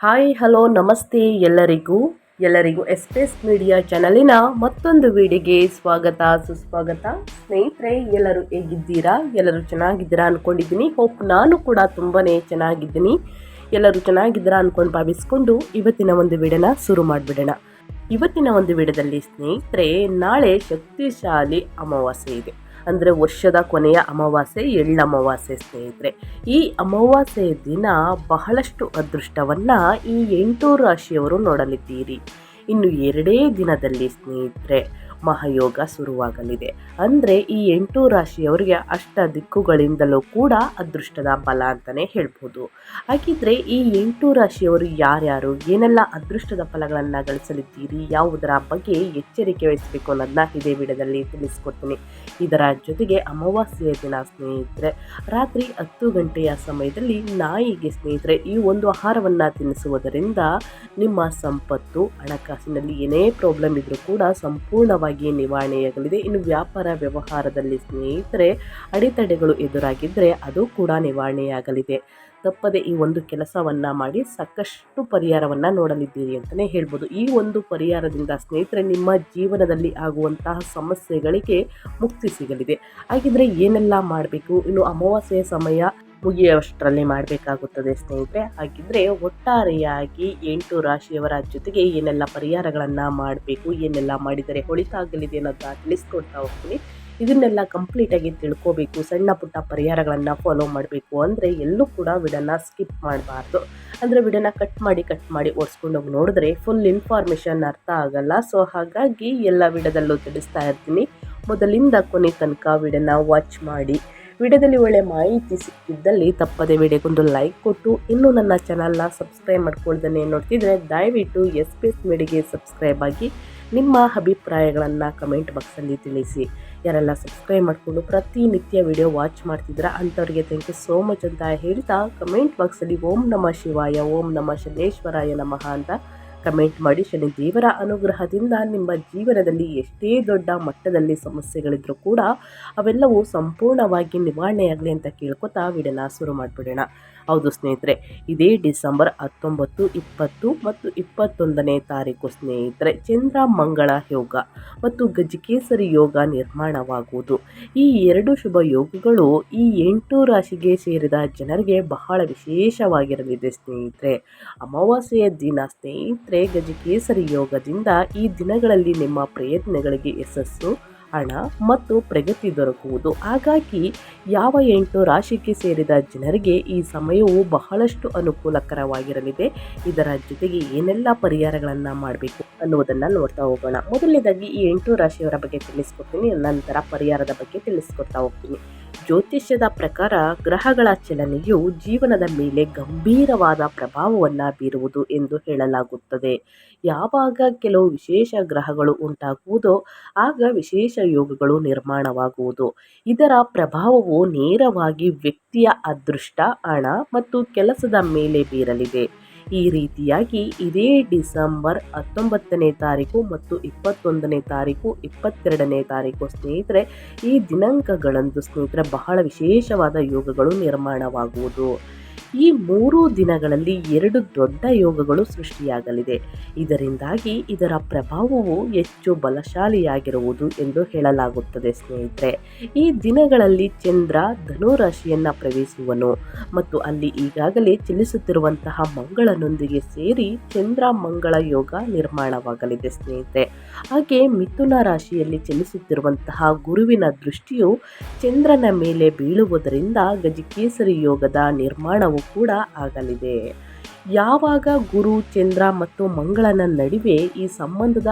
Hi, hello, ನಮಸ್ತೆ ಎಲ್ಲರಿಗೂ. ಎಲ್ಲರಿಗೂ ಎಸ್ಪೇಸ್ ಮೀಡಿಯಾ ಚಾನಲಿನ ಮತ್ತೊಂದು ವಿಡಿಯೋಗೆ ಸ್ವಾಗತ, ಸುಸ್ವಾಗತ. ಸ್ನೇಹಿತರೆ, ಎಲ್ಲರೂ ಹೇಗಿದ್ದೀರಾ? ಎಲ್ಲರೂ ಚೆನ್ನಾಗಿದ್ದೀರಾ ಅಂದ್ಕೊಂಡಿದ್ದೀನಿ ಹೋಪ್ ನಾನು ಕೂಡ ತುಂಬಾ ಚೆನ್ನಾಗಿದ್ದೀನಿ. ಎಲ್ಲರೂ ಚೆನ್ನಾಗಿದ್ದೀರಾ ಅಂದ್ಕೊಂಡು ಭಾವಿಸ್ಕೊಂಡು ಇವತ್ತಿನ ಒಂದು ವಿಡಿಯೋನ ಶುರು ಮಾಡಿಬಿಡೋಣ. ಇವತ್ತಿನ ಒಂದು ವಿಡಿಯೋದಲ್ಲಿ ಸ್ನೇಹಿತರೆ, ನಾಳೆ ಶಕ್ತಿಶಾಲಿ ಅಮಾವಾಸ್ಯೆ ಇದೆ. ಅಂದರೆ ವರ್ಷದ ಕೊನೆಯ ಅಮಾವಾಸ್ಯೆ ಎಳ್ಳು ಅಮಾವಾಸ್ಯೆ ಸ್ನೇಹಿತರೆ. ಈ ಅಮಾವಾಸ್ಯೆ ದಿನ ಬಹಳಷ್ಟು ಅದೃಷ್ಟವನ್ನು ಈ ಎಂಟು ರಾಶಿಯವರು ನೋಡಲಿದ್ದೀರಿ. ಇನ್ನು ಎರಡೇ ದಿನದಲ್ಲಿ ಸ್ನೇಹಿತರೆ ಮಹಾಯೋಗ ಶುರುವಾಗಲಿದೆ. ಅಂದರೆ ಈ ಎಂಟು ರಾಶಿಯವರಿಗೆ ಅಷ್ಟ ದಿಕ್ಕುಗಳಿಂದಲೂ ಕೂಡ ಅದೃಷ್ಟದ ಬಲ ಅಂತಾನೆ ಹೇಳ್ಬೋದು. ಹಾಗಿದ್ರೆ ಈ ಎಂಟು ರಾಶಿಯವರು ಯಾರ್ಯಾರು, ಏನೆಲ್ಲ ಅದೃಷ್ಟದ ಫಲಗಳನ್ನು ಗಳಿಸಲಿದ್ದೀರಿ, ಯಾವುದರ ಬಗ್ಗೆ ಎಚ್ಚರಿಕೆ ವಹಿಸಬೇಕು ಅನ್ನೋದನ್ನ ಇದೇ ವಿಡಿಯೋದಲ್ಲಿ ತಿಳಿಸ್ಕೊಡ್ತೀನಿ. ಇದರ ಜೊತೆಗೆ ಅಮಾವಾಸ್ಯೆಯ ದಿನ ಸ್ನೇಹಿತರೆ, ರಾತ್ರಿ ಹತ್ತು ಗಂಟೆಯ ಸಮಯದಲ್ಲಿ ನಾಯಿಗೆ ಸ್ನೇಹಿತರೆ, ಈ ಒಂದು ಆಹಾರವನ್ನು ತಿನ್ನಿಸುವುದರಿಂದ ನಿಮ್ಮ ಸಂಪತ್ತು, ಹಣಕಾಸಿನಲ್ಲಿ ಏನೇ ಪ್ರಾಬ್ಲಮ್ ಇದ್ರೂ ಕೂಡ ಸಂಪೂರ್ಣವಾಗಿ ನಿವಾರಣೆಯಾಗಲಿದೆ. ಇನ್ನು ವ್ಯಾಪಾರ ವ್ಯವಹಾರದಲ್ಲಿ ಸ್ನೇಹಿತರೆ, ಅಡೆತಡೆಗಳು ಎದುರಾಗಿದ್ದರೆ ಅದು ಕೂಡ ನಿವಾರಣೆಯಾಗಲಿದೆ. ತಪ್ಪದೆ ಈ ಒಂದು ಕೆಲಸವನ್ನು ಮಾಡಿ ಸಾಕಷ್ಟು ಪರಿಹಾರವನ್ನು ನೋಡಲಿದ್ದೀರಿ ಅಂತಲೇ ಹೇಳ್ಬೋದು. ಈ ಒಂದು ಪರಿಹಾರದಿಂದ ಸ್ನೇಹಿತರೆ, ನಿಮ್ಮ ಜೀವನದಲ್ಲಿ ಆಗುವಂತಹ ಸಮಸ್ಯೆಗಳಿಗೆ ಮುಕ್ತಿ ಸಿಗಲಿದೆ. ಹಾಗಿದ್ರೆ ಏನೆಲ್ಲ ಮಾಡಬೇಕು? ಇನ್ನು ಅಮಾವಾಸ್ಯೆಯ ಸಮಯ ಮುಗಿಯುವಷ್ಟರಲ್ಲಿ ಮಾಡಬೇಕಾಗುತ್ತದೆ ಸ್ನೇಹಿತರೆ. ಹಾಗಿದ್ರೆ ಒಟ್ಟಾರೆಯಾಗಿ ಎಂಟು ರಾಶಿಯವರ ಜೊತೆಗೆ ಏನೆಲ್ಲ ಪರಿಹಾರಗಳನ್ನು ಮಾಡಬೇಕು, ಏನೆಲ್ಲ ಮಾಡಿದರೆ ಹೊಳಿತಾಗಲಿದೆ ಅನ್ನೋದನ್ನ ತಿಳಿಸ್ಕೊಡ್ತಾ ಹೋಗ್ತೀನಿ. ಇದನ್ನೆಲ್ಲ ಕಂಪ್ಲೀಟಾಗಿ ತಿಳ್ಕೋಬೇಕು, ಸಣ್ಣ ಪುಟ್ಟ ಪರಿಹಾರಗಳನ್ನು ಫಾಲೋ ಮಾಡಬೇಕು ಅಂದರೆ ಎಲ್ಲೂ ಕೂಡ ವಿಡನ್ನ ಸ್ಕಿಪ್ ಮಾಡಬಾರ್ದು. ಅಂದರೆ ವಿಡನ್ನ ಕಟ್ ಮಾಡಿ ಕಟ್ ಮಾಡಿ ಓಡಿಸ್ಕೊಂಡು ಹೋಗಿ ನೋಡಿದ್ರೆ ಫುಲ್ ಇನ್ಫಾರ್ಮೇಷನ್ ಅರ್ಥ ಆಗಲ್ಲ. ಸೊ ಹಾಗಾಗಿ ಎಲ್ಲ ವಿಡದಲ್ಲೂ ತಿಳಿಸ್ತಾ ಇರ್ತೀನಿ. ಮೊದಲಿಂದ ಕೊನೆ ತನಕ ವಿಡನ್ನ ವಾಚ್ ಮಾಡಿ ವಿಡಿಯೋದಲ್ಲಿ ಒಳ್ಳೆ ಮಾಹಿತಿ ಸಿಕ್ಕಿದ್ದಲ್ಲಿ ತಪ್ಪದೆ ವಿಡಿಯೋಗೊಂದು ಲೈಕ್ ಕೊಟ್ಟು, ಇನ್ನೂ ನನ್ನ ಚಾನಲ್ನ ಸಬ್ಸ್ಕ್ರೈಬ್ ಮಾಡ್ಕೊಳ್ದೇ ನೋಡ್ತಿದ್ರೆ ದಯವಿಟ್ಟು ಎಸ್ ಪಿ ಎಸ್ ಮೀಡಿಗೆ ಸಬ್ಸ್ಕ್ರೈಬ್ ಆಗಿ ನಿಮ್ಮ ಅಭಿಪ್ರಾಯಗಳನ್ನು ಕಮೆಂಟ್ ಬಾಕ್ಸಲ್ಲಿ ತಿಳಿಸಿ. ಯಾರೆಲ್ಲ ಸಬ್ಸ್ಕ್ರೈಬ್ ಮಾಡಿಕೊಂಡು ಪ್ರತಿನಿತ್ಯ ವಿಡಿಯೋ ವಾಚ್ ಮಾಡ್ತಿದ್ರ ಅಂಥವ್ರಿಗೆ ಥ್ಯಾಂಕ್ ಯು ಸೋ ಮಚ್ ಅಂತ ಹೇಳ್ತಾ ಕಮೆಂಟ್ ಬಾಕ್ಸಲ್ಲಿ ಓಂ ನಮ ಶಿವಾಯ, ಓಂ ನಮ ಶನೇಶ್ವರಾಯ ನಮಃ ಅಂತ ಕಮೆಂಟ್ ಮಾಡಿ. ಶನಿ ದೇವರ ಅನುಗ್ರಹದಿಂದ ನಿಮ್ಮ ಜೀವನದಲ್ಲಿ ಎಷ್ಟೇ ದೊಡ್ಡ ಮಟ್ಟದಲ್ಲಿ ಸಮಸ್ಯೆಗಳಿದ್ರೂ ಕೂಡ ಅವೆಲ್ಲವೂ ಸಂಪೂರ್ಣವಾಗಿ ನಿವಾರಣೆಯಾಗಲಿ ಅಂತ ಕೇಳ್ಕೊತಾ ವಿಡಿಯೋನ ಶುರು ಮಾಡಿಬಿಡೋಣ. ಹೌದು ಸ್ನೇಹಿತರೆ, ಇದೇ ಡಿಸೆಂಬರ್ ಹತ್ತೊಂಬತ್ತು, ಇಪ್ಪತ್ತು ಮತ್ತು ಇಪ್ಪತ್ತೊಂದನೇ ತಾರೀಕು ಸ್ನೇಹಿತರೆ, ಚಂದ್ರ ಮಂಗಳ ಯೋಗ ಮತ್ತು ಗಜಕೇಸರಿ ಯೋಗ ನಿರ್ಮಾಣವಾಗುವುದು. ಈ ಎರಡು ಶುಭ ಯೋಗಗಳು ಈ ಎಂಟು ರಾಶಿಗೆ ಸೇರಿದ ಜನರಿಗೆ ಬಹಳ ವಿಶೇಷವಾಗಿರಲಿದೆ ಸ್ನೇಹಿತರೆ. ಅಮಾವಾಸ್ಯೆಯ ದಿನ ಸ್ನೇಹಿತರೆ, ಗಜಕೇಸರಿ ಯೋಗದಿಂದ ಈ ದಿನಗಳಲ್ಲಿ ನಿಮ್ಮ ಪ್ರಯತ್ನಗಳಿಗೆ ಯಶಸ್ಸು ಹಣ ಮತ್ತು ಪ್ರಗತಿ ದೊರಕುವುದು. ಹಾಗಾಗಿ ಯಾವ ಎಂಟು ರಾಶಿಗೆ ಸೇರಿದ ಜನರಿಗೆ ಈ ಸಮಯವು ಬಹಳಷ್ಟು ಅನುಕೂಲಕರವಾಗಿರಲಿದೆ. ಇದರ ಜೊತೆಗೆ ಏನೆಲ್ಲ ಪರಿಹಾರಗಳನ್ನು ಮಾಡಬೇಕು ಅನ್ನುವುದನ್ನು ನೋಡ್ತಾ ಹೋಗೋಣ. ಮೊದಲನೇದಾಗಿ ಈ ಎಂಟು ರಾಶಿಯವರ ಬಗ್ಗೆ ತಿಳಿಸ್ಕೊಡ್ತೀನಿ. ನಂತರ ಪರಿಹಾರದ ಬಗ್ಗೆ ತಿಳಿಸ್ಕೊಡ್ತಾ ಹೋಗ್ತೀನಿ. ಜ್ಯೋತಿಷ್ಯದ ಪ್ರಕಾರ ಗ್ರಹಗಳ ಚಲನೆಯು ಜೀವನದ ಮೇಲೆ ಗಂಭೀರವಾದ ಪ್ರಭಾವವನ್ನು ಬೀರುವುದು ಎಂದು ಹೇಳಲಾಗುತ್ತದೆ. ಯಾವಾಗ ಕೆಲವು ವಿಶೇಷ ಗ್ರಹಗಳು ಉಂಟಾಗುವುದೋ ಆಗ ವಿಶೇಷ ಯೋಗಗಳು ನಿರ್ಮಾಣವಾಗುವುದು. ಇದರ ಪ್ರಭಾವವು ನೇರವಾಗಿ ವ್ಯಕ್ತಿಯ ಅದೃಷ್ಟ, ಹಣ ಮತ್ತು ಕೆಲಸದ ಮೇಲೆ ಬೀರಲಿದೆ. ಈ ರೀತಿಯಾಗಿ ಇದೇ ಡಿಸೆಂಬರ್ ಹತ್ತೊಂಬತ್ತನೇ ತಾರೀಕು ಮತ್ತು ಇಪ್ಪತ್ತೊಂದನೇ ತಾರೀಕು, ಇಪ್ಪತ್ತೆರಡನೇ ತಾರೀಕು ಸ್ನೇಹಿತರೆ, ಈ ದಿನಾಂಕಗಳಂದು ಸ್ನೇಹಿತರೆ ಬಹಳ ವಿಶೇಷವಾದ ಯೋಗಗಳು ನಿರ್ಮಾಣವಾಗುವುದು. ಈ ಮೂರು ದಿನಗಳಲ್ಲಿ ಎರಡು ದೊಡ್ಡ ಯೋಗಗಳು ಸೃಷ್ಟಿಯಾಗಲಿದೆ. ಇದರಿಂದಾಗಿ ಇದರ ಪ್ರಭಾವವು ಹೆಚ್ಚು ಬಲಶಾಲಿಯಾಗಿರುವುದು ಎಂದು ಹೇಳಲಾಗುತ್ತದೆ ಸ್ನೇಹಿತರೆ. ಈ ದಿನಗಳಲ್ಲಿ ಚಂದ್ರ ಧನುರಾಶಿಯನ್ನು ಪ್ರವೇಶಿಸುವನು ಮತ್ತು ಅಲ್ಲಿ ಈಗಾಗಲೇ ಚಲಿಸುತ್ತಿರುವಂತಹ ಮಂಗಳನೊಂದಿಗೆ ಸೇರಿ ಚಂದ್ರ ಮಂಗಳ ಯೋಗ ನಿರ್ಮಾಣವಾಗಲಿದೆ ಸ್ನೇಹಿತರೆ. ಹಾಗೆ ಮಿಥುನ ರಾಶಿಯಲ್ಲಿ ಚಲಿಸುತ್ತಿರುವಂತಹ ಗುರುವಿನ ದೃಷ್ಟಿಯು ಚಂದ್ರನ ಮೇಲೆ ಬೀಳುವುದರಿಂದ ಗಜಕೇಸರಿ ಯೋಗದ ನಿರ್ಮಾಣವು ಕೂಡ ಆಗಲಿದೆ. ಯಾವಾಗ ಗುರು, ಚಂದ್ರ ಮತ್ತು ಮಂಗಳನ ನಡುವೆ ಈ ಸಂಬಂಧದ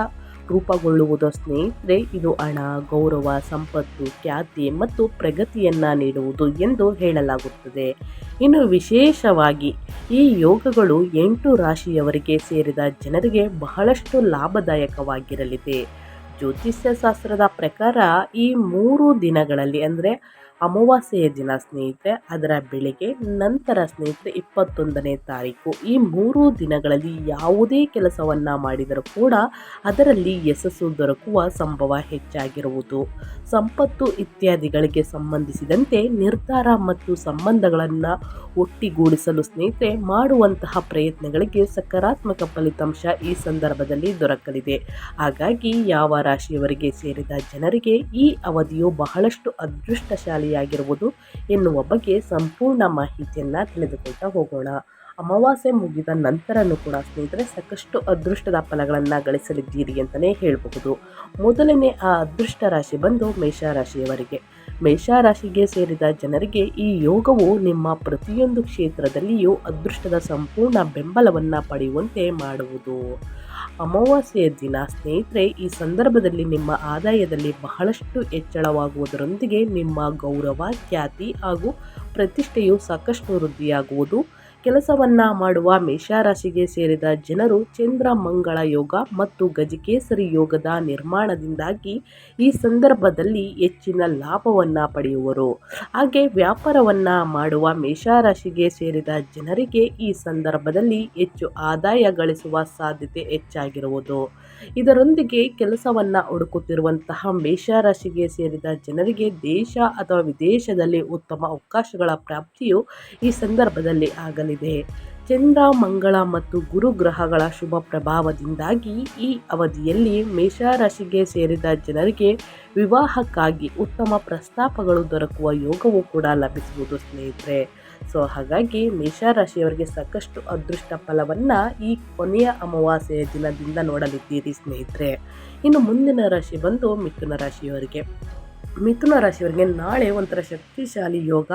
ರೂಪುಗೊಳ್ಳುವುದು ಸ್ನೇಹಿತರೆ, ಇದು ಹಣ, ಗೌರವ, ಸಂಪತ್ತು, ಖ್ಯಾತಿ ಮತ್ತು ಪ್ರಗತಿಯನ್ನು ನೀಡುವುದು ಎಂದು ಹೇಳಲಾಗುತ್ತದೆ. ಇನ್ನು ವಿಶೇಷವಾಗಿ ಈ ಯೋಗಗಳು ಎಂಟು ರಾಶಿಯವರಿಗೆ ಸೇರಿದ ಜನರಿಗೆ ಬಹಳಷ್ಟು ಲಾಭದಾಯಕವಾಗಿರಲಿದೆ. ಜ್ಯೋತಿಷ್ಯ ಶಾಸ್ತ್ರದ ಪ್ರಕಾರ ಈ ಮೂರು ದಿನಗಳಲ್ಲಿ ಅಂದರೆ ಅಮಾವಾಸ್ಯೆಯ ದಿನ ಸ್ನೇಹಿತರೆ, ಅದರ ಬೆಳಿಗ್ಗೆ ನಂತರ ಸ್ನೇಹಿತರೆ ಇಪ್ಪತ್ತೊಂದನೇ ತಾರೀಕು. ಈ ಮೂರು ದಿನಗಳಲ್ಲಿ ಯಾವುದೇ ಕೆಲಸವನ್ನು ಮಾಡಿದರೂ ಕೂಡ ಅದರಲ್ಲಿ ಯಶಸ್ಸು ದೊರಕುವ ಸಂಭವ ಹೆಚ್ಚಾಗಿರುವುದು. ಸಂಪತ್ತು ಇತ್ಯಾದಿಗಳಿಗೆ ಸಂಬಂಧಿಸಿದಂತೆ ನಿರ್ಧಾರ ಮತ್ತು ಸಂಬಂಧಗಳನ್ನು ಒಟ್ಟಿಗೂಡಿಸಲು ಸ್ನೇಹಿತರೆ ಮಾಡುವಂತಹ ಪ್ರಯತ್ನಗಳಿಗೆ ಸಕಾರಾತ್ಮಕ ಫಲಿತಾಂಶ ಈ ಸಂದರ್ಭದಲ್ಲಿ ದೊರಕಲಿದೆ. ಹಾಗಾಗಿ ಯಾವ ರಾಶಿಯವರಿಗೆ ಸೇರಿದ ಜನರಿಗೆ ಈ ಅವಧಿಯು ಬಹಳಷ್ಟು ಅದೃಷ್ಟಶಾಲಿಯಾಗಿರುವುದು ಎನ್ನುವ ಬಗ್ಗೆ ಸಂಪೂರ್ಣ ಮಾಹಿತಿಯನ್ನು ತಿಳಿದುಕೊಳ್ತಾ ಹೋಗೋಣ. ಅಮಾವಾಸ್ಯೆ ಮುಗಿದ ನಂತರನೂ ಕೂಡ ಸ್ನೇಹಿತರೆ, ಸಾಕಷ್ಟು ಅದೃಷ್ಟದ ಫಲಗಳನ್ನು ಗಳಿಸಲಿದ್ದೀರಿ ಅಂತಲೇ ಹೇಳಬಹುದು. ಮೊದಲನೇ ಆ ಅದೃಷ್ಟ ರಾಶಿ ಬಂದು ಮೇಷರಾಶಿಯವರಿಗೆ. ಮೇಷರಾಶಿಗೆ ಸೇರಿದ ಜನರಿಗೆ ಈ ಯೋಗವು ನಿಮ್ಮ ಪ್ರತಿಯೊಂದು ಕ್ಷೇತ್ರದಲ್ಲಿಯೂ ಅದೃಷ್ಟದ ಸಂಪೂರ್ಣ ಬೆಂಬಲವನ್ನು ಪಡೆಯುವಂತೆ ಮಾಡುವುದು. ಅಮಾವಾಸ್ಯೆಯ ದಿನ, ಸ್ನೇಹಿತರೆ, ಈ ಸಂದರ್ಭದಲ್ಲಿ ನಿಮ್ಮ ಆದಾಯದಲ್ಲಿ ಬಹಳಷ್ಟು ಹೆಚ್ಚಳವಾಗುವುದರೊಂದಿಗೆ ನಿಮ್ಮ ಗೌರವ, ಖ್ಯಾತಿ ಹಾಗೂ ಪ್ರತಿಷ್ಠೆಯು ಸಾಕಷ್ಟು ವೃದ್ಧಿಯಾಗುವುದು. ಕೆಲಸವನ್ನು ಮಾಡುವ ಮೇಷರಾಶಿಗೆ ಸೇರಿದ ಜನರು ಚಂದ್ರ, ಮಂಗಳ ಯೋಗ ಮತ್ತು ಗಜಕೇಸರಿ ಯೋಗದ ನಿರ್ಮಾಣದಿಂದಾಗಿ ಈ ಸಂದರ್ಭದಲ್ಲಿ ಹೆಚ್ಚಿನ ಲಾಭವನ್ನು ಪಡೆಯುವರು. ಹಾಗೆ ವ್ಯಾಪಾರವನ್ನು ಮಾಡುವ ಮೇಷರಾಶಿಗೆ ಸೇರಿದ ಜನರಿಗೆ ಈ ಸಂದರ್ಭದಲ್ಲಿ ಹೆಚ್ಚು ಆದಾಯ ಗಳಿಸುವ ಸಾಧ್ಯತೆ ಹೆಚ್ಚಾಗಿರುವುದು. ಇದರೊಂದಿಗೆ ಕೆಲಸವನ್ನು ಹುಡುಕುತ್ತಿರುವಂತಹ ಮೇಷರಾಶಿಗೆ ಸೇರಿದ ಜನರಿಗೆ ದೇಶ ಅಥವಾ ವಿದೇಶದಲ್ಲಿ ಉತ್ತಮ ಅವಕಾಶಗಳ ಪ್ರಾಪ್ತಿಯು ಈ ಸಂದರ್ಭದಲ್ಲಿ ಆಗಲಿದೆ ಚಂದ್ರ, ಮಂಗಳ ಮತ್ತು ಗುರು ಗ್ರಹಗಳ ಶುಭ ಪ್ರಭಾವದಿಂದಾಗಿ ಈ ಅವಧಿಯಲ್ಲಿ ಮೇಷರಾಶಿಗೆ ಸೇರಿದ ಜನರಿಗೆ ವಿವಾಹಕ್ಕಾಗಿ ಉತ್ತಮ ಪ್ರಸ್ತಾಪಗಳು ದೊರಕುವ ಯೋಗವು ಕೂಡ ಲಭಿಸುವುದು ಸ್ನೇಹಿತರೆ. ಸೊ, ಹಾಗಾಗಿ ಮೇಷರಾಶಿಯವರಿಗೆ ಸಾಕಷ್ಟು ಅದೃಷ್ಟ ಫಲವನ್ನು ಈ ಕೊನೆಯ ಅಮಾವಾಸ್ಯೆಯ ದಿನದಿಂದ ನೋಡಲಿದ್ದೀರಿ ಸ್ನೇಹಿತರೆ. ಇನ್ನು ಮುಂದಿನ ರಾಶಿ ಬಂದು ಮಿಥುನ ರಾಶಿಯವರಿಗೆ. ಮಿಥುನ ರಾಶಿಯವರಿಗೆ ನಾಳೆ ಒಂಥರ ಶಕ್ತಿಶಾಲಿ ಯೋಗ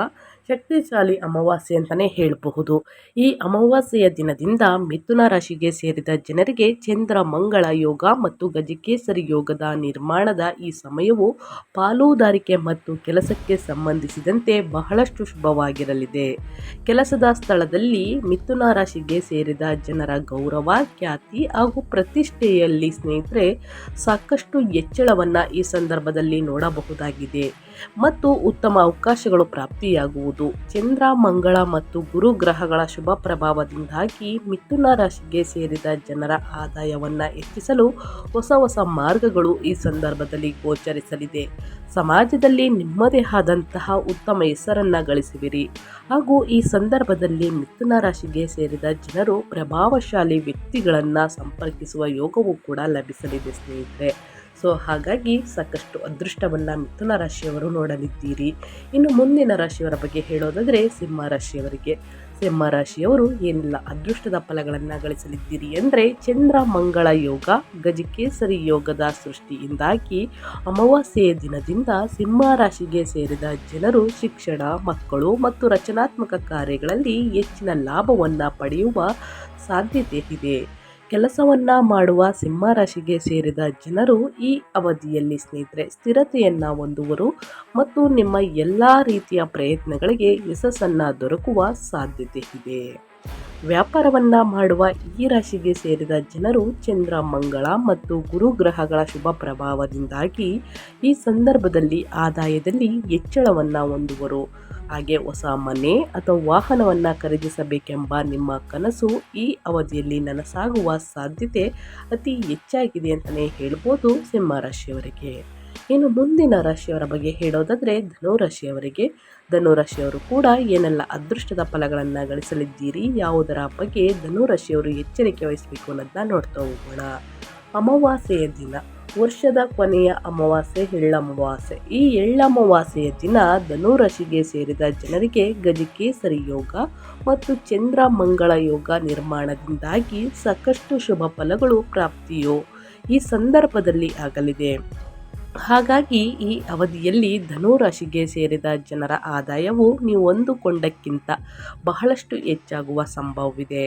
ಶಕ್ತಿಶಾಲಿ ಅಮಾವಾಸ್ಯೆ ಅಂತಲೇ ಹೇಳಬಹುದು. ಈ ಅಮಾವಾಸ್ಯೆಯ ದಿನದಿಂದ ಮಿಥುನ ರಾಶಿಗೆ ಸೇರಿದ ಜನರಿಗೆ ಚಂದ್ರ, ಮಂಗಳ, ಯೋಗ ಮತ್ತು ಗಜಕೇಸರಿ ಯೋಗದ ನಿರ್ಮಾಣದ ಈ ಸಮಯವು ಪಾಲುದಾರಿಕೆ ಮತ್ತು ಕೆಲಸಕ್ಕೆ ಸಂಬಂಧಿಸಿದಂತೆ ಬಹಳಷ್ಟು ಶುಭವಾಗಿರಲಿದೆ. ಕೆಲಸದ ಸ್ಥಳದಲ್ಲಿ ಮಿಥುನ ರಾಶಿಗೆ ಸೇರಿದ ಜನರ ಗೌರವ, ಖ್ಯಾತಿ ಹಾಗೂ ಪ್ರತಿಷ್ಠೆಯಲ್ಲಿ ಸ್ನೇಹಿತರೆ ಸಾಕಷ್ಟು ಹೆಚ್ಚಳವನ್ನು ಈ ಸಂದರ್ಭದಲ್ಲಿ ನೋಡಬಹುದಾಗಿದೆ. ಮತ್ತು ಉತ್ತಮ ಅವಕಾಶಗಳು ಪ್ರಾಪ್ತಿಯಾಗುವುದು. ಚಂದ್ರ, ಮಂಗಳ ಮತ್ತು ಗುರು ಗ್ರಹಗಳ ಶುಭ ಪ್ರಭಾವದಿಂದಾಗಿ ಮಿಥುನ ರಾಶಿಗೆ ಸೇರಿದ ಜನರ ಆದಾಯವನ್ನು ಹೆಚ್ಚಿಸಲು ಹೊಸ ಹೊಸ ಮಾರ್ಗಗಳು ಈ ಸಂದರ್ಭದಲ್ಲಿ ಗೋಚರಿಸಲಿದೆ. ಸಮಾಜದಲ್ಲಿ ನಿಮ್ಮದೇ ಆದಂತಹ ಉತ್ತಮ ಹೆಸರನ್ನು ಗಳಿಸುವಿರಿ. ಹಾಗೂ ಈ ಸಂದರ್ಭದಲ್ಲಿ ಮಿಥುನ ರಾಶಿಗೆ ಸೇರಿದ ಜನರು ಪ್ರಭಾವಶಾಲಿ ವ್ಯಕ್ತಿಗಳನ್ನು ಸಂಪರ್ಕಿಸುವ ಯೋಗವೂ ಕೂಡ ಲಭಿಸಲಿದೆ ಸ್ನೇಹಿತರೆ. ಸೊ ಹಾಗಾಗಿ ಸಾಕಷ್ಟು ಅದೃಷ್ಟವನ್ನು ಮಿಥುನ ರಾಶಿಯವರು ನೋಡಲಿದ್ದೀರಿ. ಇನ್ನು ಮುಂದಿನ ರಾಶಿಯವರ ಬಗ್ಗೆ ಹೇಳೋದಾದರೆ ಸಿಂಹ ರಾಶಿಯವರಿಗೆ. ಸಿಂಹ ರಾಶಿಯವರು ಏನಿಲ್ಲ ಅದೃಷ್ಟದ ಫಲಗಳನ್ನು ಗಳಿಸಲಿದ್ದೀರಿ ಅಂದರೆ ಚಂದ್ರ, ಮಂಗಳ ಯೋಗ, ಗಜಕೇಸರಿ ಯೋಗದ ಸೃಷ್ಟಿಯಿಂದಾಗಿ ಅಮಾವಾಸ್ಯೆಯ ದಿನದಿಂದ ಸಿಂಹ ರಾಶಿಗೆ ಸೇರಿದ ಜನರು ಶಿಕ್ಷಣ, ಮಕ್ಕಳು ಮತ್ತು ರಚನಾತ್ಮಕ ಕಾರ್ಯಗಳಲ್ಲಿ ಹೆಚ್ಚಿನ ಲಾಭವನ್ನು ಪಡೆಯುವ ಸಾಧ್ಯತೆ ಇದೆ. ಕೆಲಸವನ್ನು ಮಾಡುವ ಸಿಂಹರಾಶಿಗೆ ಸೇರಿದ ಜನರು ಈ ಅವಧಿಯಲ್ಲಿ ಸ್ನೇಹಿತರೆ, ಸ್ಥಿರತೆಯನ್ನು ಹೊಂದುವರು ಮತ್ತು ನಿಮ್ಮ ಎಲ್ಲ ರೀತಿಯ ಪ್ರಯತ್ನಗಳಿಗೆ ಯಶಸ್ಸನ್ನು ದೊರಕುವ ಸಾಧ್ಯತೆ ಇದೆ. ವ್ಯಾಪಾರವನ್ನು ಮಾಡುವ ಈ ರಾಶಿಗೆ ಸೇರಿದ ಜನರು ಚಂದ್ರ, ಮಂಗಳ ಮತ್ತು ಗುರು ಗ್ರಹಗಳ ಶುಭ ಪ್ರಭಾವದಿಂದಾಗಿ ಈ ಸಂದರ್ಭದಲ್ಲಿ ಆದಾಯದಲ್ಲಿ ಹೆಚ್ಚಳವನ್ನು ಹೊಂದುವರು. ಹಾಗೆ ಹೊಸ ಮನೆ ಅಥವಾ ವಾಹನವನ್ನು ಖರೀದಿಸಬೇಕೆಂಬ ನಿಮ್ಮ ಕನಸು ಈ ಅವಧಿಯಲ್ಲಿ ನನಸಾಗುವ ಸಾಧ್ಯತೆ ಅತಿ ಹೆಚ್ಚಾಗಿದೆ ಅಂತಲೇ ಹೇಳ್ಬೋದು ಸಿಂಹ ರಾಶಿಯವರಿಗೆ. ಇನ್ನು ಮುಂದಿನ ರಾಶಿಯವರ ಬಗ್ಗೆ ಹೇಳೋದಾದರೆ ಧನುರಾಶಿಯವರಿಗೆ ಧನುರಾಶಿಯವರು ಕೂಡ ಏನೆಲ್ಲ ಅದೃಷ್ಟದ ಫಲಗಳನ್ನು ಗಳಿಸಲಿದ್ದೀರಿ, ಯಾವುದರ ಬಗ್ಗೆ ಧನುರಾಶಿಯವರು ಎಚ್ಚರಿಕೆ ವಹಿಸಬೇಕು ಅನ್ನೋದನ್ನ ನೋಡ್ತಾ ಹೋಗೋಣ. ಅಮಾವಾಸ್ಯೆಯ ದಿನ, ವರ್ಷದ ಕೊನೆಯ ಅಮಾವಾಸ್ಯೆ ಎಳ್ಳಮಾವಾಸ್ಯೆ ಈ ಎಳ್ಳಮಾವಾಸ್ಯೆಯ ದಿನ ಧನುರಾಶಿಗೆ ಸೇರಿದ ಜನರಿಗೆ ಗಜಕೇಸರಿ ಯೋಗ ಮತ್ತು ಚಂದ್ರ ಮಂಗಳ ಯೋಗ ನಿರ್ಮಾಣದಿಂದಾಗಿ ಸಾಕಷ್ಟು ಶುಭ ಫಲಗಳು ಪ್ರಾಪ್ತಿಯು ಈ ಸಂದರ್ಭದಲ್ಲಿ ಆಗಲಿದೆ. ಹಾಗಾಗಿ ಈ ಅವಧಿಯಲ್ಲಿ ಧನುರಾಶಿಗೆ ಸೇರಿದ ಜನರ ಆದಾಯವು ನೀವು ಅಂದುಕೊಂಡಕ್ಕಿಂತ ಬಹಳಷ್ಟು ಹೆಚ್ಚಾಗುವ ಸಂಭವವಿದೆ.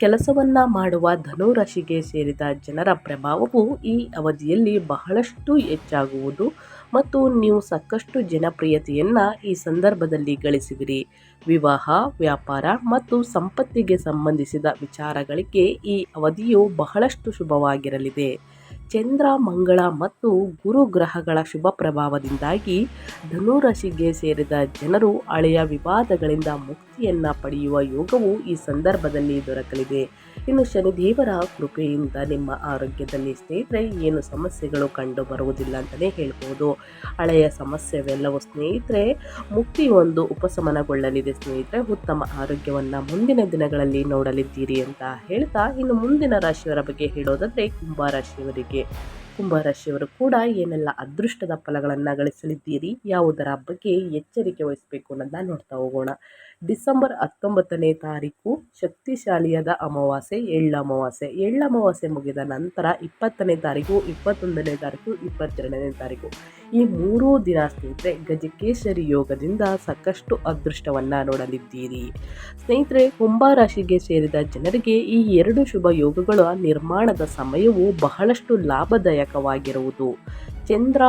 ಕೆಲಸವನ್ನು ಮಾಡುವ ಧನುರಾಶಿಗೆ ಸೇರಿದ ಜನರ ಪ್ರಭಾವವು ಈ ಅವಧಿಯಲ್ಲಿ ಬಹಳಷ್ಟು ಹೆಚ್ಚಾಗುವುದು ಮತ್ತು ನೀವು ಸಾಕಷ್ಟು ಜನಪ್ರಿಯತೆಯನ್ನು ಈ ಸಂದರ್ಭದಲ್ಲಿ ಗಳಿಸುವಿರಿ. ವಿವಾಹ, ವ್ಯಾಪಾರ ಮತ್ತು ಸಂಪತ್ತಿಗೆ ಸಂಬಂಧಿಸಿದ ವಿಚಾರಗಳಿಗೆ ಈ ಅವಧಿಯು ಬಹಳಷ್ಟು ಶುಭವಾಗಿರಲಿದೆ. ಚಂದ್ರ ಮಂಗಳ ಮತ್ತು ಗುರು ಗ್ರಹಗಳ ಶುಭ ಪ್ರಭಾವದಿಂದಾಗಿ ಧನುರಾಶಿಗೆ ಸೇರಿದ ಜನರು ಹಳೆಯ ವಿವಾದಗಳಿಂದ ಮುಕ್ತಿಯನ್ನು ಪಡೆಯುವ ಯೋಗವು ಈ ಸಂದರ್ಭದಲ್ಲಿ ದೊರಕಲಿದೆ. ಇನ್ನು ಶನಿ ದೇವರ ಕೃಪೆಯಿಂದ ನಿಮ್ಮ ಆರೋಗ್ಯದಲ್ಲಿ ಸ್ನೇಹಿತರೆ ಏನು ಸಮಸ್ಯೆಗಳು ಕಂಡು ಬರುವುದಿಲ್ಲ ಅಂತಲೇ ಹೇಳ್ಬೋದು. ಹಳೆಯ ಸಮಸ್ಯೆವೆಲ್ಲವೂ ಸ್ನೇಹಿತರೆ, ಮುಕ್ತಿ ಒಂದು ಉಪಶಮನಗೊಳ್ಳಲಿದೆ ಸ್ನೇಹಿತರೆ. ಉತ್ತಮ ಆರೋಗ್ಯವನ್ನು ಮುಂದಿನ ದಿನಗಳಲ್ಲಿ ನೋಡಲಿದ್ದೀರಿ ಅಂತ ಹೇಳ್ತಾ ಇನ್ನು ಮುಂದಿನ ರಾಶಿಯವರ ಬಗ್ಗೆ ಹೇಳೋದಾದರೆ ಕುಂಭರಾಶಿಯವರಿಗೆ ಕುಂಭರಾಶಿಯವರು ಕೂಡ ಏನೆಲ್ಲ ಅದೃಷ್ಟದ ಫಲಗಳನ್ನು ಗಳಿಸಲಿದ್ದೀರಿ, ಯಾವುದರ ಬಗ್ಗೆ ಎಚ್ಚರಿಕೆ ವಹಿಸಬೇಕು ಅನ್ನೋದನ್ನ ನೋಡ್ತಾ ಹೋಗೋಣ. ಡಿಸೆಂಬರ್ ಹತ್ತೊಂಬತ್ತನೇ ತಾರೀಕು, ಶಕ್ತಿಶಾಲಿಯಾದ ಅಮಾವಾಸ್ಯೆ ಎಳ್ಳು ಅಮಾವಾಸ್ಯೆ. ಎಳ್ಳು ಅಮಾವಾಸ್ಯೆ ಮುಗಿದ ನಂತರ ಇಪ್ಪತ್ತನೇ ತಾರೀಕು, ಇಪ್ಪತ್ತೊಂದನೇ ತಾರೀಕು, ಇಪ್ಪತ್ತೆರಡನೇ ತಾರೀಕು. ಈ ಮೂರೂ ದಿನ ಸ್ನೇಹಿತರೆ ಗಜಕೇಶರಿ ಯೋಗದಿಂದ ಸಾಕಷ್ಟು ಅದೃಷ್ಟವನ್ನು ನೋಡಲಿದ್ದೀರಿ. ಸ್ನೇಹಿತರೆ, ಕುಂಭರಾಶಿಗೆ ಸೇರಿದ ಜನರಿಗೆ ಈ ಎರಡು ಶುಭ ಯೋಗಗಳ ನಿರ್ಮಾಣದ ಸಮಯವು ಬಹಳಷ್ಟು ಲಾಭದಾಯಕವಾಗಿರುವುದು ಚಂದ್ರ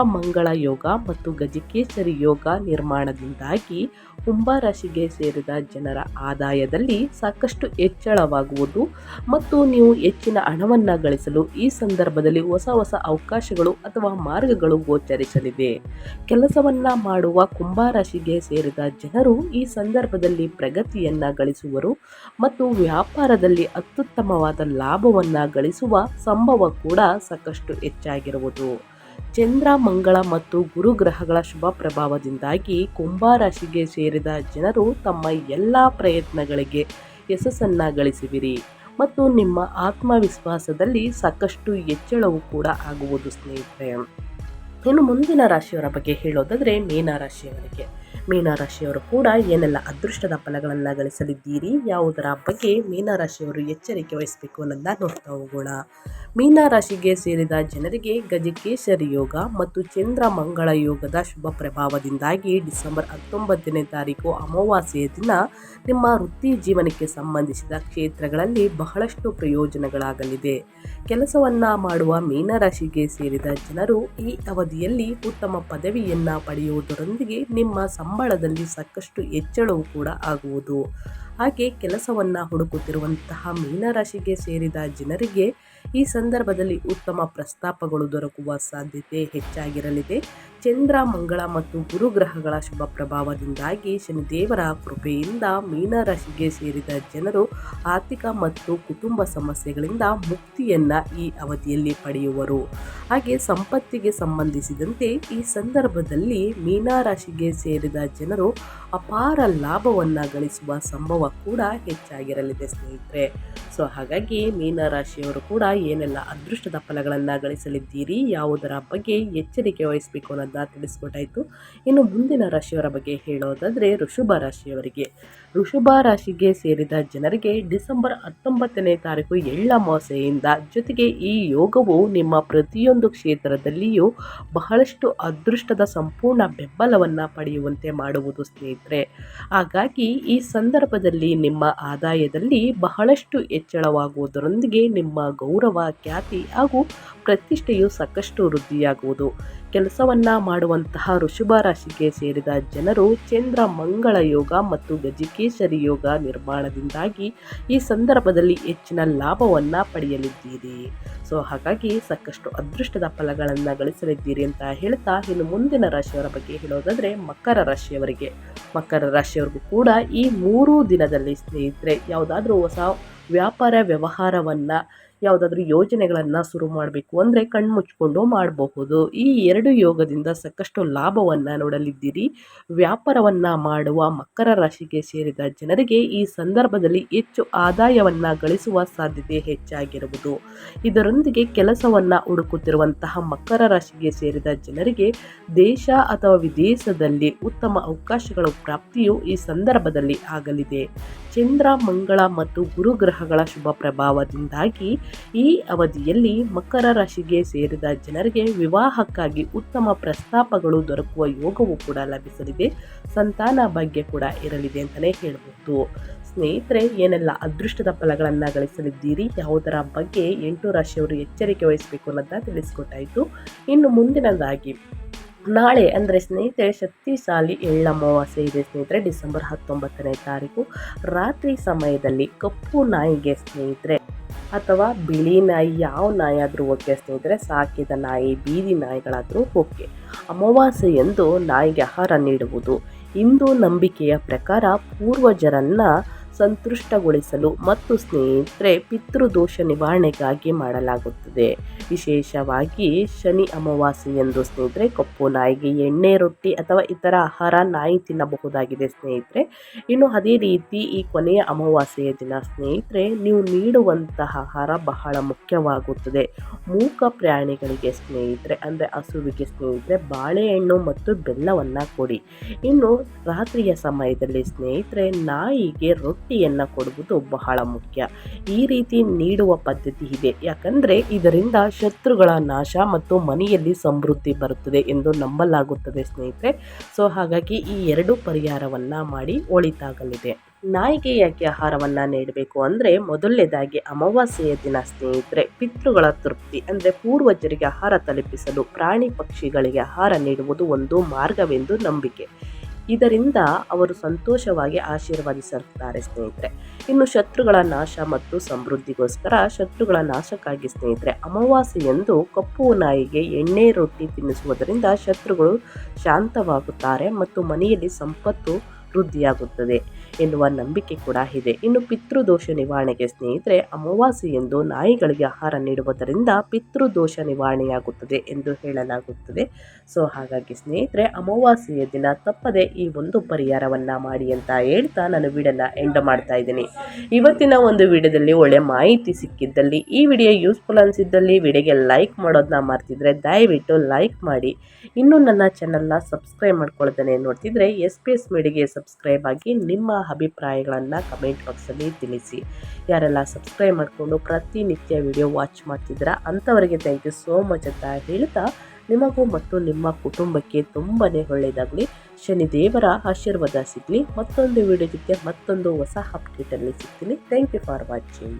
ಮಂಗಳ ಯೋಗ ಮತ್ತು ಗಜಕೇಸರಿ ಯೋಗ ನಿರ್ಮಾಣದಿಂದಾಗಿ ಕುಂಭರಾಶಿಗೆ ಸೇರಿದ ಜನರ ಆದಾಯದಲ್ಲಿ ಸಾಕಷ್ಟು ಹೆಚ್ಚಳವಾಗುವುದು ಮತ್ತು ನೀವು ಹೆಚ್ಚಿನ ಹಣವನ್ನು ಗಳಿಸಲು ಈ ಸಂದರ್ಭದಲ್ಲಿ ಹೊಸ ಹೊಸ ಅವಕಾಶಗಳು ಅಥವಾ ಮಾರ್ಗಗಳು ಗೋಚರಿಸಲಿದೆ ಕೆಲಸವನ್ನು ಮಾಡುವ ಕುಂಭರಾಶಿಗೆ ಸೇರಿದ ಜನರು ಈ ಸಂದರ್ಭದಲ್ಲಿ ಪ್ರಗತಿಯನ್ನು ಗಳಿಸುವರು ಮತ್ತು ವ್ಯಾಪಾರದಲ್ಲಿ ಅತ್ಯುತ್ತಮವಾದ ಲಾಭವನ್ನು ಗಳಿಸುವ ಸಂಭವ ಕೂಡ ಸಾಕಷ್ಟು ಹೆಚ್ಚಾಗಿರುವುದು. ಚಂದ್ರ ಮಂಗಳ ಮತ್ತು ಗುರು ಗ್ರಹಗಳ ಶುಭ ಪ್ರಭಾವದಿಂದಾಗಿ ಕುಂಭರಾಶಿಗೆ ಸೇರಿದ ಜನರು ತಮ್ಮ ಎಲ್ಲ ಪ್ರಯತ್ನಗಳಿಗೆ ಯಶಸ್ಸನ್ನು ಗಳಿಸುವಿರಿ. ಮತ್ತು ನಿಮ್ಮ ಆತ್ಮವಿಶ್ವಾಸದಲ್ಲಿ ಸಾಕಷ್ಟು ಹೆಚ್ಚಳವು ಕೂಡ ಆಗುವುದು ಸ್ನೇಹಿತರೆ. ಇನ್ನು ಮುಂದಿನ ರಾಶಿಯವರ ಬಗ್ಗೆ ಹೇಳೋದಾದರೆ ಮೀನರಾಶಿಯವರಿಗೆ ಮೀನರಾಶಿಯವರು ಕೂಡ ಏನೆಲ್ಲ ಅದೃಷ್ಟದ ಫಲಗಳನ್ನು ಗಳಿಸಲಿದ್ದೀರಿ? ಯಾವುದರ ಬಗ್ಗೆ ಮೀನರಾಶಿಯವರು ಎಚ್ಚರಿಕೆ ವಹಿಸಬೇಕು ಅನ್ನೋದನ್ನ ನೋಡ್ತಾ ಹೋಗೋಣ. ಮೀನರಾಶಿಗೆ ಸೇರಿದ ಜನರಿಗೆ ಗಜಕೇಶರಿ ಯೋಗ ಮತ್ತು ಚಂದ್ರ ಮಂಗಳ ಯೋಗದ ಶುಭ ಪ್ರಭಾವದಿಂದಾಗಿ ಡಿಸೆಂಬರ್ ಹತ್ತೊಂಬತ್ತನೇ ತಾರೀಕು ಅಮಾವಾಸ್ಯೆಯ ದಿನ ನಿಮ್ಮ ವೃತ್ತಿ ಜೀವನಕ್ಕೆ ಸಂಬಂಧಿಸಿದ ಕ್ಷೇತ್ರಗಳಲ್ಲಿ ಬಹಳಷ್ಟು ಪ್ರಯೋಜನಗಳಾಗಲಿದೆ. ಕೆಲಸವನ್ನು ಮಾಡುವ ಮೀನರಾಶಿಗೆ ಸೇರಿದ ಜನರು ಈ ಅವಧಿಯಲ್ಲಿ ಉತ್ತಮ ಪದವಿಯನ್ನು ಪಡೆಯುವುದರೊಂದಿಗೆ ನಿಮ್ಮ ಸಂಬಳದಲ್ಲಿ ಸಾಕಷ್ಟು ಹೆಚ್ಚಳವು ಕೂಡ ಆಗುವುದು. ಹಾಗೆ ಕೆಲಸವನ್ನು ಹುಡುಕುತ್ತಿರುವಂತಹ ಮೀನರಾಶಿಗೆ ಸೇರಿದ ಜನರಿಗೆ ಈ ಸಂದರ್ಭದಲ್ಲಿ ಉತ್ತಮ ಪ್ರಸ್ತಾಪಗಳು ದೊರಕುವ ಸಾಧ್ಯತೆ ಹೆಚ್ಚಾಗಿರಲಿದೆ. ಚಂದ್ರ, ಮಂಗಳ ಮತ್ತು ಗುರುಗ್ರಹಗಳ ಶುಭ ಪ್ರಭಾವದಿಂದಾಗಿ ಶನಿದೇವರ ಕೃಪೆಯಿಂದ ಮೀನರಾಶಿಗೆ ಸೇರಿದ ಜನರು ಆರ್ಥಿಕ ಮತ್ತು ಕುಟುಂಬ ಸಮಸ್ಯೆಗಳಿಂದ ಮುಕ್ತಿಯನ್ನ ಈ ಅವಧಿಯಲ್ಲಿ ಪಡೆಯುವರು. ಹಾಗೆ ಸಂಪತ್ತಿಗೆ ಸಂಬಂಧಿಸಿದಂತೆ ಈ ಸಂದರ್ಭದಲ್ಲಿ ಮೀನರಾಶಿಗೆ ಸೇರಿದ ಜನರು ಅಪಾರ ಲಾಭವನ್ನು ಗಳಿಸುವ ಸಂಭವ ಕೂಡ ಹೆಚ್ಚಾಗಿರಲಿದೆ ಸ್ನೇಹಿತರೆ. ಸೊ, ಹಾಗಾಗಿ ಮೀನರಾಶಿಯವರು ಕೂಡ ಏನೆಲ್ಲ ಅದೃಷ್ಟದ ಫಲಗಳನ್ನು ಗಳಿಸಲಿದ್ದೀರಿ, ಯಾವುದರ ಬಗ್ಗೆ ಎಚ್ಚರಿಕೆ ವಹಿಸಬೇಕು ಅನ್ನೋದನ್ನ ತಿಳಿಸ್ಕೊಟ್ಟಾಯಿತು. ಇನ್ನು ಮುಂದಿನ ರಾಶಿಯವರ ಬಗ್ಗೆ ಹೇಳೋದಾದರೆ ಋಷಭ ರಾಶಿಯವರಿಗೆ. ಋಷಭ ರಾಶಿಗೆ ಸೇರಿದ ಜನರಿಗೆ ಡಿಸೆಂಬರ್ ಹತ್ತೊಂಬತ್ತನೇ ತಾರೀಕು ಎಳ್ಳಮಾಸೆಯಿಂದ ಜೊತೆಗೆ ಈ ಯೋಗವು ನಿಮ್ಮ ಪ್ರತಿಯೊಂದು ಕ್ಷೇತ್ರದಲ್ಲಿಯೂ ಬಹಳಷ್ಟು ಅದೃಷ್ಟದ ಸಂಪೂರ್ಣ ಬೆಂಬಲವನ್ನು ಪಡೆಯುವಂತೆ ಮಾಡುವುದು ಸ್ನೇಹಿತರೆ. ಹಾಗಾಗಿ ಈ ಸಂದರ್ಭದಲ್ಲಿ ನಿಮ್ಮ ಆದಾಯದಲ್ಲಿ ಬಹಳಷ್ಟು ಹೆಚ್ಚಳವಾಗುವುದರೊಂದಿಗೆ ನಿಮ್ಮ ಗೌರವ ಖ್ಯಾತಿ ಹಾಗೂ ಪ್ರತಿಷ್ಠೆಯು ಸಾಕಷ್ಟು ವೃದ್ಧಿಯಾಗುವುದು. ಕೆಲಸವನ್ನ ಮಾಡುವಂತಹ ಋಷಭ ರಾಶಿಗೆ ಸೇರಿದ ಜನರು ಚಂದ್ರ, ಮಂಗಳ ಯೋಗ ಮತ್ತು ಗಜಕೇಶರಿ ಯೋಗ ನಿರ್ಮಾಣದಿಂದಾಗಿ ಈ ಸಂದರ್ಭದಲ್ಲಿ ಹೆಚ್ಚಿನ ಲಾಭವನ್ನು ಪಡೆಯಲಿದ್ದೀರಿ. ಸೊ, ಹಾಗಾಗಿ ಸಾಕಷ್ಟು ಅದೃಷ್ಟದ ಫಲಗಳನ್ನು ಗಳಿಸಲಿದ್ದೀರಿ ಅಂತ ಹೇಳ್ತಾ ಇನ್ನು ಮುಂದಿನ ರಾಶಿಯವರ ಬಗ್ಗೆ ಹೇಳೋದಾದರೆ ಮಕರ ರಾಶಿಯವರಿಗೆ. ಮಕರ ರಾಶಿಯವರಿಗೂ ಕೂಡ ಈ ಮೂರು ದಿನದಲ್ಲಿ ಸ್ನೇಹಿತರೆ, ಯಾವುದಾದ್ರೂ ಹೊಸ ವ್ಯಾಪಾರ ವ್ಯವಹಾರವನ್ನು ಯಾವುದಾದ್ರೂ ಯೋಜನೆಗಳನ್ನು ಶುರು ಮಾಡಬೇಕು ಅಂದರೆ ಕಣ್ಮುಚ್ಕೊಂಡು ಮಾಡಬಹುದು. ಈ ಎರಡು ಯೋಗದಿಂದ ಸಾಕಷ್ಟು ಲಾಭವನ್ನು ನೋಡಲಿದ್ದೀರಿ. ವ್ಯಾಪಾರವನ್ನು ಮಾಡುವ ಮಕರ ರಾಶಿಗೆ ಸೇರಿದ ಜನರಿಗೆ ಈ ಸಂದರ್ಭದಲ್ಲಿ ಹೆಚ್ಚು ಆದಾಯವನ್ನು ಗಳಿಸುವ ಸಾಧ್ಯತೆ ಹೆಚ್ಚಾಗಿರುವುದು. ಇದರೊಂದಿಗೆ ಕೆಲಸವನ್ನು ಹುಡುಕುತ್ತಿರುವಂತಹ ಮಕರ ರಾಶಿಗೆ ಸೇರಿದ ಜನರಿಗೆ ದೇಶ ಅಥವಾ ವಿದೇಶದಲ್ಲಿ ಉತ್ತಮ ಅವಕಾಶಗಳ ಪ್ರಾಪ್ತಿಯು ಈ ಸಂದರ್ಭದಲ್ಲಿ ಆಗಲಿದೆ. ಚಂದ್ರ, ಮಂಗಳ ಮತ್ತು ಗುರುಗ್ರಹಗಳ ಶುಭ ಪ್ರಭಾವದಿಂದಾಗಿ ಈ ಅವಧಿಯಲ್ಲಿ ಮಕರ ರಾಶಿಗೆ ಸೇರಿದ ಜನರಿಗೆ ವಿವಾಹಕ್ಕಾಗಿ ಉತ್ತಮ ಪ್ರಸ್ತಾಪಗಳು ದೊರಕುವ ಯೋಗವು ಕೂಡ ಲಭಿಸಲಿದೆ. ಸಂತಾನ ಭಾಗ್ಯ ಕೂಡ ಇರಲಿದೆ ಅಂತಲೇ ಹೇಳಬಹುದು ಸ್ನೇಹಿತರೆ, ಏನೆಲ್ಲ ಅದೃಷ್ಟದ ಫಲಗಳನ್ನು ಗಳಿಸಲಿದ್ದೀರಿ? ಯಾವುದರ ಬಗ್ಗೆ ಎಂಟು ರಾಶಿಯವರು ಎಚ್ಚರಿಕೆ ವಹಿಸಬೇಕು ಅನ್ನೋದನ್ನ ತಿಳಿಸ್ಕೊಟ್ಟಾಯಿತು. ಇನ್ನು ಮುಂದಿನದಾಗಿ, ನಾಳೆ ಅಂದರೆ ಸ್ನೇಹಿತರೆ, ಶಕ್ತಿಶಾಲಿ ಎಳ್ಳಮಾವಾಸ್ಯೆ ಇದೆ ಸ್ನೇಹಿತರೆ, ಡಿಸೆಂಬರ್ ಹತ್ತೊಂಬತ್ತನೇ ತಾರೀಕು. ರಾತ್ರಿ ಸಮಯದಲ್ಲಿ ಕಪ್ಪು ನಾಯಿಗೆ ಸ್ನೇಹಿತರೆ ಅಥವಾ ಬಿಳಿ ನಾಯಿ ಯಾವ ನಾಯಿ ಆದರೂ ಓಕೆ ಸ್ನೇಹಿತರೆ, ಸಾಕಿದ ನಾಯಿ, ಬೀದಿ ನಾಯಿಗಳಾದರೂ ಓಕೆ. ಅಮಾವಾಸ್ಯೆಯಂದು ನಾಯಿಗೆ ಆಹಾರ ನೀಡುವುದು. ಹಿಂದೂ ನಂಬಿಕೆಯ ಪ್ರಕಾರ ಪೂರ್ವಜರನ್ನ ಸಂತುಷ್ಟಗೊಳಿಸಲು ಮತ್ತು ಸ್ನೇಹಿತರೆ ಪಿತೃದೋಷ ನಿವಾರಣೆಗಾಗಿ ಮಾಡಲಾಗುತ್ತದೆ. ವಿಶೇಷವಾಗಿ ಶನಿ ಅಮಾವಾಸ್ಯೆಯಂದು ಸ್ನೇಹಿತರೆ ಕಪ್ಪು ನಾಯಿಗೆ ಎಣ್ಣೆ, ರೊಟ್ಟಿ ಅಥವಾ ಇತರ ಆಹಾರ ನಾಯಿ ತಿನ್ನಬಹುದಾಗಿದೆ ಸ್ನೇಹಿತರೆ. ಇನ್ನು ಅದೇ ರೀತಿ ಈ ಕೊನೆಯ ಅಮಾವಾಸ್ಯೆಯ ದಿನ ಸ್ನೇಹಿತರೆ ನೀವು ನೀಡುವಂತಹ ಆಹಾರ ಬಹಳ ಮುಖ್ಯವಾಗುತ್ತದೆ. ಮೂಕ ಪ್ರಾಣಿಗಳಿಗೆ ಸ್ನೇಹಿತರೆ ಅಂದರೆ ಹಸುವಿಗೆ ಸ್ನೇಹಿತರೆ ಬಾಳೆಹಣ್ಣು ಮತ್ತು ಬೆಲ್ಲವನ್ನು ಕೊಡಿ. ಇನ್ನು ರಾತ್ರಿಯ ಸಮಯದಲ್ಲಿ ಸ್ನೇಹಿತರೆ ನಾಯಿಗೆ ರೊಟ್ಟಿಯನ್ನು ಕೊಡುವುದು ಬಹಳ ಮುಖ್ಯ. ಈ ರೀತಿ ನೀಡುವ ಪದ್ಧತಿ ಇದೆ. ಯಾಕಂದರೆ ಇದರಿಂದ ಶತ್ರುಗಳ ನಾಶ ಮತ್ತು ಮನೆಯಲ್ಲಿ ಸಮೃದ್ಧಿ ಬರುತ್ತದೆ ಎಂದು ನಂಬಲಾಗುತ್ತದೆ ಸ್ನೇಹಿತರೆ. ಸೊ, ಹಾಗಾಗಿ ಈ ಎರಡು ಪರಿಹಾರವನ್ನು ಮಾಡಿ ಒಳಿತಾಗಲಿದೆ. ನಾಯಿಗೆ ಯಾಕೆ ಆಹಾರವನ್ನು ನೀಡಬೇಕು ಅಂದರೆ ಮೊದಲನೇದಾಗಿ ಅಮಾವಾಸ್ಯೆಯ ದಿನ ಸ್ನೇಹಿತರೆ. ಪಿತೃಗಳ ತೃಪ್ತಿ ಅಂದರೆ ಪೂರ್ವಜರಿಗೆ ಆಹಾರ ತಲುಪಿಸಲು ಪ್ರಾಣಿ ಪಕ್ಷಿಗಳಿಗೆ ಆಹಾರ ನೀಡುವುದು ಒಂದು ಮಾರ್ಗವೆಂದು ನಂಬಿಕೆ. ಇದರಿಂದ ಅವರು ಸಂತೋಷವಾಗಿ ಆಶೀರ್ವಾದಿಸುತ್ತಾರೆ ಸ್ನೇಹಿತರೆ. ಇನ್ನು ಶತ್ರುಗಳ ನಾಶ ಮತ್ತು ಸಮೃದ್ಧಿಗೋಸ್ಕರ ಶತ್ರುಗಳ ನಾಶಕ್ಕಾಗಿ ಸ್ನೇಹಿತರೆ, ಅಮಾವಾಸ್ಯೆಯಂದು ಕಪ್ಪು ನಾಯಿಗೆ ಎಣ್ಣೆ ರೊಟ್ಟಿ ತಿನ್ನಿಸುವುದರಿಂದ ಶತ್ರುಗಳು ಶಾಂತವಾಗುತ್ತಾರೆ ಮತ್ತು ಮನೆಯಲ್ಲಿ ಸಂಪತ್ತು ವೃದ್ಧಿಯಾಗುತ್ತದೆ ಎನ್ನುವ ನಂಬಿಕೆ ಕೂಡ ಇದೆ. ಇನ್ನು ಪಿತೃದೋಷ ನಿವಾರಣೆಗೆ ಸ್ನೇಹಿತರೆ ಅಮಾವಾಸ್ಯೆಯಂದು ನಾಯಿಗಳಿಗೆ ಆಹಾರ ನೀಡುವುದರಿಂದ ಪಿತೃದೋಷ ನಿವಾರಣೆಯಾಗುತ್ತದೆ ಎಂದು ಹೇಳಲಾಗುತ್ತದೆ. ಸೊ, ಹಾಗಾಗಿ ಸ್ನೇಹಿತರೆ, ಅಮಾವಾಸ್ಯೆಯ ದಿನ ತಪ್ಪದೆ ಈ ಒಂದು ಪರಿಹಾರವನ್ನು ಮಾಡಿ ಅಂತ ಹೇಳ್ತಾ ನಾನು ವಿಡಿಯೋನ ಎಂಡ್ ಮಾಡ್ತಾ ಇದ್ದೀನಿ. ಇವತ್ತಿನ ಒಂದು ವಿಡಿಯೋದಲ್ಲಿ ಒಳ್ಳೆ ಮಾಹಿತಿ ಸಿಕ್ಕಿದ್ದಲ್ಲಿ, ಈ ವಿಡಿಯೋ ಯೂಸ್ಫುಲ್ ಅನಿಸಿದ್ದಲ್ಲಿ ವಿಡಿಯೋಗೆ ಲೈಕ್ ಮಾಡೋದನ್ನ ಮರ್ತಿದ್ರೆ ದಯವಿಟ್ಟು ಲೈಕ್ ಮಾಡಿ. ಇನ್ನೂ ನನ್ನ ಚಾನಲ್ನ ಸಬ್ಸ್ಕ್ರೈಬ್ ಮಾಡ್ಕೊಳ್ತಾನೆ ನೋಡ್ತಿದ್ರೆ ಎಸ್ ಪಿ ಎಸ್ ಮೀಡಿಗೆ ಸಬ್ಸ್ಕ್ರೈಬ್ ಆಗಿ ನಿಮ್ಮ ಅಭಿಪ್ರಾಯಗಳನ್ನು ಕಮೆಂಟ್ ಬಾಕ್ಸಲ್ಲಿ ತಿಳಿಸಿ. ಯಾರೆಲ್ಲ ಸಬ್ಸ್ಕ್ರೈಬ್ ಮಾಡಿಕೊಂಡು ಪ್ರತಿನಿತ್ಯ ವಿಡಿಯೋ ವಾಚ್ ಮಾಡ್ತಿದ್ದೀರಾ ಅಂಥವರಿಗೆ ಥ್ಯಾಂಕ್ ಯು ಸೋ ಮಚ್ ಅಂತ ಹೇಳ್ತಾ ನಿಮಗೂ ಮತ್ತು ನಿಮ್ಮ ಕುಟುಂಬಕ್ಕೆ ತುಂಬಾ ಒಳ್ಳೆಯದಾಗಲಿ. ಶನಿದೇವರ ಆಶೀರ್ವಾದ ಸಿಗಲಿ. ಮತ್ತೊಂದು ವಿಡಿಯೋ ಮತ್ತೊಂದು ಹೊಸ ಅಪ್ಡೇಟಲ್ಲಿ ಸಿಗ್ತೀನಿ. Thank you for watching